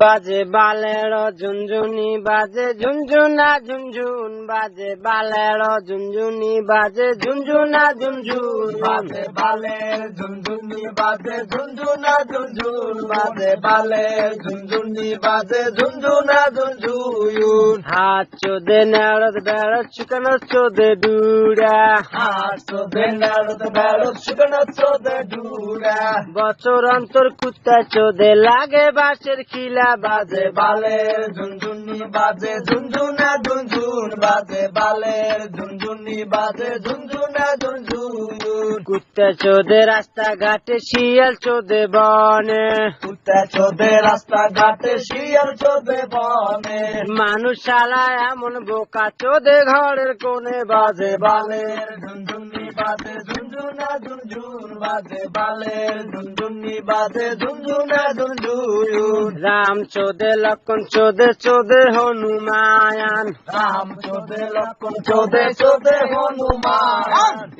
বাজে বালের ঝুনঝুনি বাজে ঝুনঝুনা ঝুনঝুন বাজে বালের ঝুনঝুনি বাজে ঝুনঝুনা ঝুনঝুন। বাজে বালের ঝুনঝুনি বাজে ঝুনঝুনা ঝুনঝুন বাজে বালের ঝুনঝুনি বাজে ঝুনঝুনা ঝুনঝুন। হাত চোদে নেড়ত বেড়ত শুকানো চোদে ডুরা হাত চোদে নাড়ত বেড়ত শুকনো চোদে ডুরা বছর অন্তর কুত্তা চোদে লাগে বাসের খিলা। বাজে বালের ঝুনঝুনি বাজে ঝুনঝুনা ঝুনঝুন বাজে বালের ঝুনঝুনি বাজে ঝুনঝুনা ঝুনঝুন। কুত্তা চোদে রাস্তা ঘাটে শিয়াল চোদে বনে। কুত্তা চোদে রাস্তা ঘাটে শিয়াল চোদে বনে। মানুষ শালা এমন বোকা চোদে ঘরের কোণে বাজে বালের ঝুনঝুনি বাজে ঝুনঝুনা ঝুনঝুন বাজে বালের ঝুনঝুনি বাজে ঝুনঝুনা ঝুনঝুন। রাম চোদে লক্ষণ চোদে চোদে হনুমায়ান রাম চোদে লক্ষণ চোদে চোদে হনুমান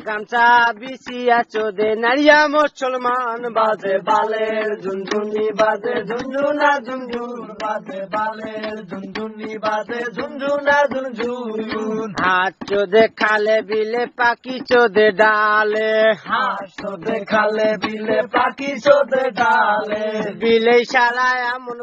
গামছা বিছিয়া চোদে নারিয়া মুসলমান বাজে বালের ঝুনঝুনি বাজে ঝুনঝুনা ঝুনঝুন বাজে বালের ঝুনঝুনি বাজে ঝুনঝুনা ঝুনঝুন হাত চোদে খালে বিলে পাখি চোদে ডালে। হাত চোদে খালে বিলে পাখি চোদে ডালে। বিলে শালা এমন